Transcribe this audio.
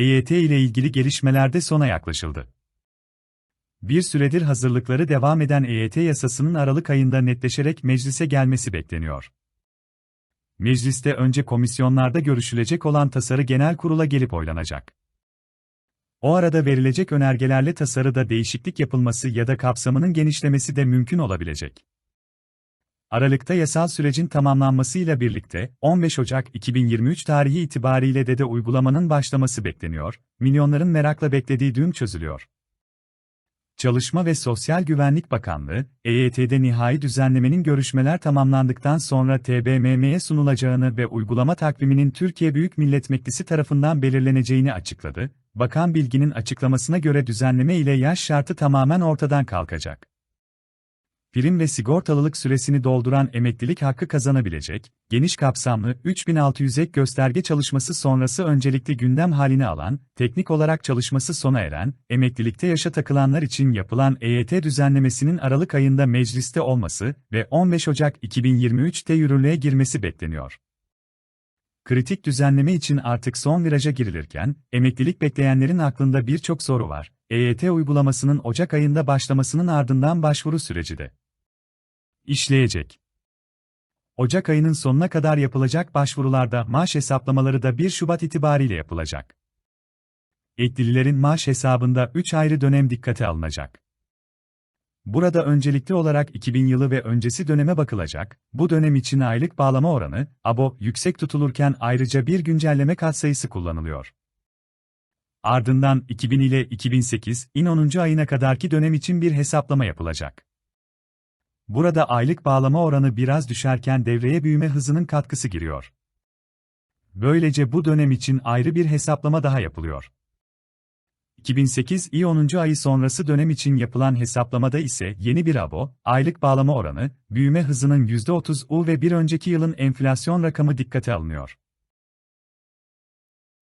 EYT ile ilgili gelişmelerde sona yaklaşıldı. Bir süredir hazırlıkları devam eden EYT yasasının Aralık ayında netleşerek meclise gelmesi bekleniyor. Mecliste önce komisyonlarda görüşülecek olan tasarı genel kurula gelip oylanacak. O arada verilecek önergelerle tasarıda değişiklik yapılması ya da kapsamının genişlemesi de mümkün olabilecek. Aralıkta yasal sürecin tamamlanmasıyla birlikte 15 Ocak 2023 tarihi itibariyle de de uygulamanın başlaması bekleniyor, milyonların merakla beklediği düğüm çözülüyor. Çalışma ve Sosyal Güvenlik Bakanlığı, EYT'de nihai düzenlemenin görüşmeler tamamlandıktan sonra TBMM'ye sunulacağını ve uygulama takviminin Türkiye Büyük Millet Meclisi tarafından belirleneceğini açıkladı. Bakan Bilgin'in açıklamasına göre düzenleme ile yaş şartı tamamen ortadan kalkacak prim ve sigortalılık süresini dolduran emeklilik hakkı kazanabilecek, geniş kapsamlı 3600 ek gösterge çalışması sonrası öncelikli gündem halini alan, teknik olarak çalışması sona eren, emeklilikte yaşa takılanlar için yapılan EYT düzenlemesinin Aralık ayında mecliste olması ve 15 Ocak 2023'te yürürlüğe girmesi bekleniyor. Kritik düzenleme için artık son viraja girilirken, emeklilik bekleyenlerin aklında birçok soru var. EYT uygulamasının Ocak ayında başlamasının ardından başvuru süreci de işleyecek. Ocak ayının sonuna kadar yapılacak başvurularda maaş hesaplamaları da 1 Şubat itibariyle yapılacak. Eklililerin maaş hesabında 3 ayrı dönem dikkate alınacak. Burada öncelikli olarak 2000 yılı ve öncesi döneme bakılacak, bu dönem için aylık bağlama oranı, ABO, yüksek tutulurken ayrıca bir güncelleme katsayısı kullanılıyor. Ardından 2000 ile 2008, in 10. ayına kadarki dönem için bir hesaplama yapılacak. Burada aylık bağlama oranı biraz düşerken devreye büyüme hızının katkısı giriyor. Böylece bu dönem için ayrı bir hesaplama daha yapılıyor. 2008 i 10. ayı sonrası dönem için yapılan hesaplamada ise yeni bir abo, aylık bağlama oranı, büyüme hızının %30 U ve bir önceki yılın enflasyon rakamı dikkate alınıyor.